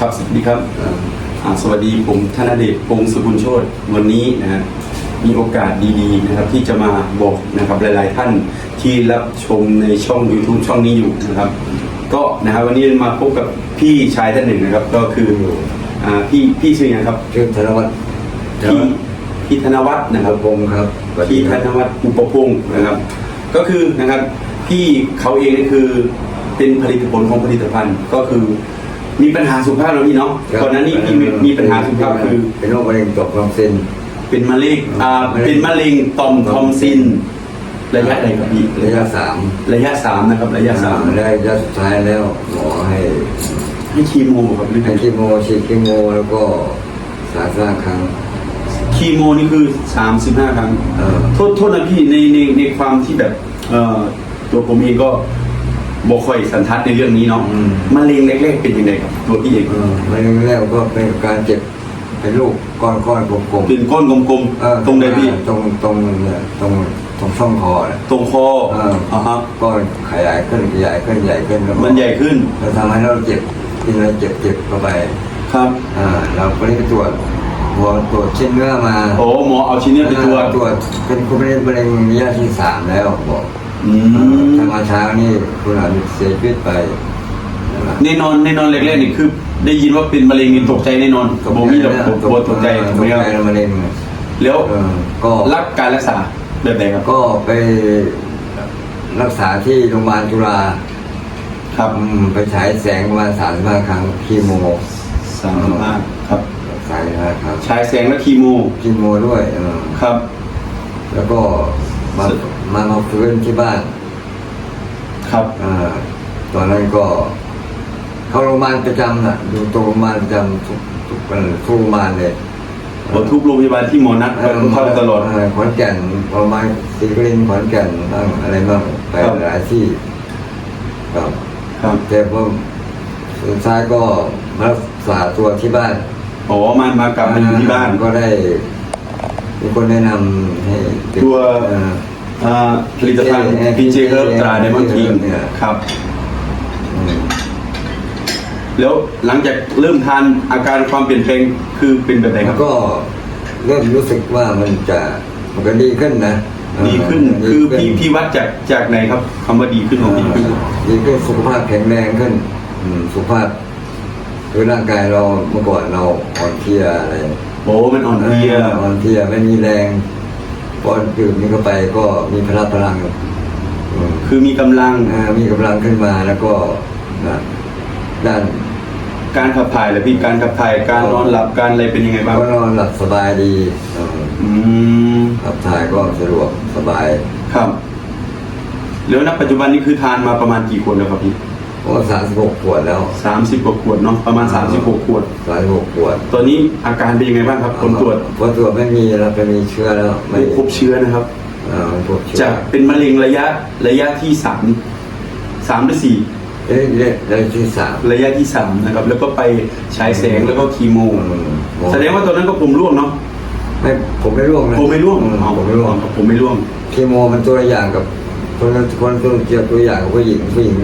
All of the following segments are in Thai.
ครับสวัสดีครับอ่าสวัสดีผมธนเดชพงศ์สุกุลโชตวันนี้นะฮะมีโอกาสดีๆนะครับที่จะมาบอกนะครับหลายๆท่านที่รับชมในช่อง YouTube ช่องนี้อยู่นะครับ ก็นะครับวันนี้มาพบกับพี่ชายท่านหนึ่งนะครับ ก็คืออ่าพี่พี่ชื่อยังครับชื่อธนวัฒน์ธนพี่วัฒน์พี่ธนวัฒน์นะครับพงศ์ครับสวัสดีพี่คธรับนวัฒน์อุปพงศ์นะครับ ก็คือนะครับพี่เขาเองนี่คือเป็นผลิตผลของผลิตภัณฑ์ก็คือ มีปัญหาสุขภาพแล้วพี่เนาะครับก่อนหน้านี้พี่มีมีปัญหาสุขภาพคือ เป็นโรคมะเร็งต่อมทอมซินเป็นมะเร็งอ่ามะเร็ง เป็นมะเร็งต่อมทอมซิน ระยะอะไรครับพี่ระยะสามระยะสามนะครับ ระยะสามระยะสุดท้ายแล้วหมอให้ให้คีโมครับหรือไงให้คีโมฉีดคีโมแล้วก็สารสร้างครั้ง คีโมนี่คือ 35 ครั้ง เออ โทษโทษนะพี่ในในในความที่แบบเอ่อตัวผมเองก็ บ่ค่อยสันทัดในเรื่องนี้เนาะมะเร็งแรกๆเป็นยังไงครับตัวพี่เองเออมะเร็งแรกก็เป็นการเจ็บเป็นลูกก้อนก้อนๆกลมเป็นก้อนกลมๆเออๆตรงไหนพี่ตรงตรงเนี่ยตรงตรงช่องคอเนี่ยตรงคอเอออ่าฮะก้อนขยายขึ้นขยายขึ้นใหญ่ขึ้นแล้วก็มันใหญ่ขึ้นแล้วทำให้เราเจ็บกินแล้วเจ็บเจ็บเข้าไปครับอ่าเราก็ได้ไปตรวจพอตรวจชิ้นเนื้อมาโอ้หมอเอาชิ้นเนี้ยไปตรวจตรวจเป็นคุณมะเร็งมะเร็งระยะที่สามแล้วบอก อืมถ้ามาเช้านี่คุณอาจจะเสียชีวิตไปนะครับแน่นอนแน่นอนแรกๆนี่คือ ได้ยินว่าเป็นมะเร็งนี่ตกใจแน่นอนกระโบมีดอกกระโบตกใจตถูกกไหมใจครับมะเร็งแล้วเออก็รักการรักษาแบบไหนครับก็ไปรักษาที่โรงพยาบาลจุฬาครับอืมไปฉายแสงประมาณสามสิบห้าครั้งคีโมสามสิบห้าครับสามสิบห้าครั้งฉายแสงและคีโมคีโมด้วยเออครับ แล้วก็ มามามาฟื้นที่บ้านครับอาตอนนั้นก็ เข้าโรงพยาบาลประจำน่ะอยู่ตรงโรงพยาบาลประจำทุกทุกวันทุกโรงพยาบาลเลยหมดทุกโรงพยาบาลที่หมอนัดไปเข้าตลอดเขอนแก่นโรงพยาบาลศรีกรินทร์ขอนแก่นบ้างอะไรบ้างไปครับหลายที่ครับครับแต่พอสุดท้ายก็มารักษาตัวที่บ้านอ๋อมามากลับมาอยู่ที่บ้านก็ได้ มีคนแนะนำให้ติดตัว เอ่อ อ่าผลิตภัณฑ์เอ่อพีเจเฮิร์บตราเดมอนคิงเนี่ย ครับ อืมแล้วหลังจากเริ่มทานอาการความเปลี่ยนแปลงคือเป็นแบบไหนครับ ก็เริ่มรู้สึกว่ามันจะมันก็ดีขึ้นนะดีขึ้นเคือดีพี่ขึ้นพี่วัดจากจากไหนครับคำว่าดีขึ้นของพี่คือดีขึ้นสุขภาพแข็งแรงขึ้นอืมสุขภาพคือร่างกายเราเมื่อก่อนเราอ่อนเพลียอะไร โอ้มันอ่อนเพลียอ่อนเพลียไม่มีแรงพอดื่มนี้เข้าไปก็มีพละพลังอืมคือมีกำลังอ่ามีกำลังขึ้นมาแล้วก็นะด้านการขับถ่ายเหรือพี่การขับถ่ายการนอนหลับการอะไรเป็นยังไงบ้างก็นอนหลับสบายดีเอออืมขับถ่ายก็สะดวกสบายครับ แล้วณปัจจุบันนี้คือทานมาประมาณกี่ขวดแล้วครับพี่ ก็สามสิบหกขวดแล้วสามสิบกว่าขวดเนาะประมาณสามสิบหกขวด สามสิบหกขวดตอนนี้อาการเป็นยังไงบ้างครับผลตรวจผลตรวจไม่มีแล้วไม่มีเชื้อแล้วไม่พบเชื้อนะครับอ่าไม่พบเชื้อจะเป็นมะเร็งระยะระยะที่สามสามหรือสี่เอ๊ะเอ๊ะระยะที่สาม ระยะที่สามนะครับ แล้วก็ไปฉายแสงแล้วก็คีโมอืม แสดงว่าตอนนั้นก็ผมร่วงเนาะไม่ผมไม่ร่วงนะผมไม่ร่วงอือ๋อผมไม่ร่วงผมไม่ร่วงคีโมมันตัวละอย่างกับคนละคนตัวเกี่ยวตัวอย่างกับผู้หญิงผู้หญิง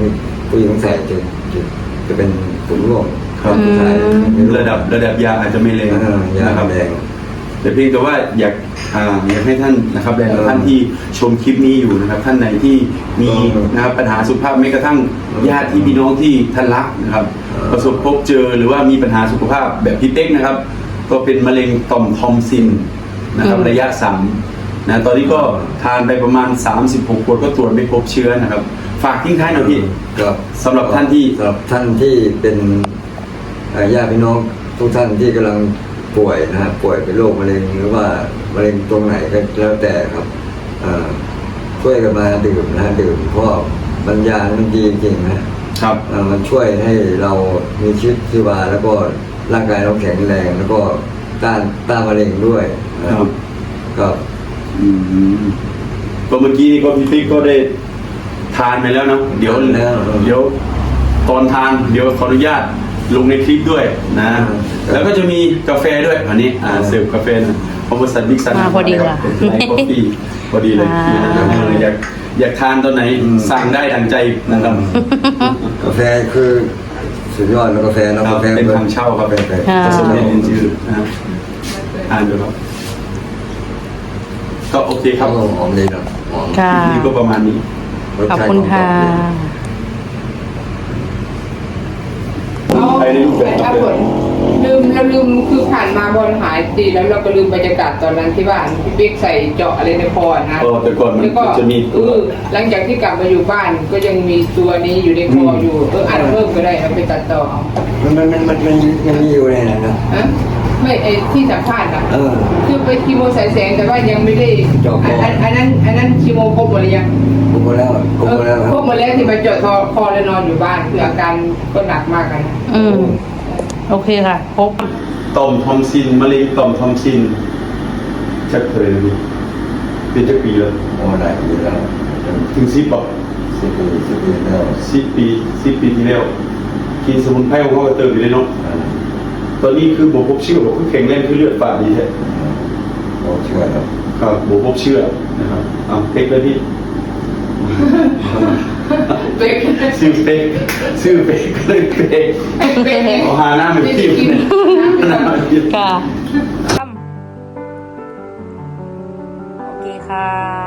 ผู้หญิงใส่จะจะจะเป็นผมร่วงครับผู้ชายไม่วงระดับระดับยาอาจจะไม่แรงเออยานะครับแดง แต่เพียงแต่ว่าอยากอ่าอยากให้ท่านนะครับแรงเออท่านที่ชมคลิปนี้อยู่นะครับ ท่านไหนที่มีเออนะครับปัญหาสุขภาพแม้กระทั่งเออญาติที่พี่น้องที่ท่านรักนะครับ เออ ประสบพบเจอหรือว่ามีปัญหาสุขภาพแบบพี่เต็กนะครับ ก็เป็นมะเร็งต่อมทอมซินนะครับ ระยะสามนะตอนนี้ก็ทานไปประมาณ 36ขวดก็ตรวจไม่พบเชื้อนะครับ ฝากทิ้งท้ายหน่อยพี่ครับสำหรับท่านที่สำหรับท่านที่เป็นเอ่อญาติพี่น้องทุกท่านที่กำลังป่วยนะฮะป่วยเป็นโรคมะเร็งหรือว่ามะเร็งตรงไหนก็แล้วแต่ครับเอ่อช่วยกันมาดื่มนะฮะดื่มเพราะปัญญามันดีจริงๆนะครับเอ่อมันช่วยให้เรามีชีวิตชีวาแล้วก็ร่างกายเราแข็งแรง แล้วก็ต้านต้านมะเร็งด้วยนะครับครับอืมก็เมื่อกี้นี่ก็พี่ติ๊กก็ได้ทานไปแล้วเนอะเดี๋ยวทานแล้วเดี๋ยวตอนทานเดี๋ยวขออนุญาตลงในคลิปด้วยนะ แล้วก็จะมีกาแฟด้วยอันนี้อ่าเสิร์ฟกาแฟนะของบริษัทบิ๊กซันมาพอดีว่ะไลฟ์คอฟฟี่พอดีเลยอ่านะเอออยากอยากทานตอนไหนสั่งได้ดังใจนะครับกาแฟคือสุดยอดแล้วกาแฟเนาะครับกาแฟเป็นทางเช่าครับกาแฟค่ะผสมในดินจืดนะครับอ่านดูครับก็โอเคคข้ารับวหอมเลยเนาะหอมค่ะนี่ก็ประมาณนี้รส ขอบชาติคุณหอมค่ะเลยไปในรูปแบบถ้าผลลืมเราลืมคือผ่านมาบอลหายตีแล้วเราก็ลืมบรรยากาศตอนนั้นที่บ้านพี่เป๊กใส่เจาะอะไรในคอนะเออแต่ก่อนมันแล้วก็จะมีเออหลังจากที่กลับมาอยู่บ้านก็ยังมีตัวนี้อยู่ในคออยู่เอออัดเพิ่มก็ได้เอาไปตัดต่อเอามันมันมันมันมันมันมีอยู่ในนั้นนะฮะ ไม่ไอที่สัมภาษณ์อะเออ คือไปคีโมสายแสงแต่ว่ายังไม่ได้เจาะคออั นอันอันนั้นอันนั้นคีโมครบหมดหรือยังผมก็แล้วผมเอก็อแล้วคครรับบหมดแล้วที่มาเจาะคอคอแล้วนอนอยู่บ้านคืออาการก็หนักมากกันนะอืม โอเคค่ะ ครบ ต่อมทอมซินมะเร็งต่อมทอมซินชักเคยเลยเป็นจักปีแล้วโอ้ได้อยู่แล้วถึงสิบบอกสิบปีสิบปีแล้วสิบปีสิบปีที่แล้วกินสมุนไพรของเขาก็เติมอยู่เลยเนาะ อ่า ตอนนี้คือบวกพบเชื่อบอกคือแข็งแรงคือเลือดฝาดดีแท้โอ้เชื่อแล้วครับบวกพบเชื่อนะครับเอาเป๊กเลยพี่เป๊กชื่อเป๊กชื่อเป๊กก็เลยเป๊กเป๊กเอาหาหน้าเป็นที่กินน้ำเป็นหน้าน้ำเป็นที่ค่ะโอเคค่ะ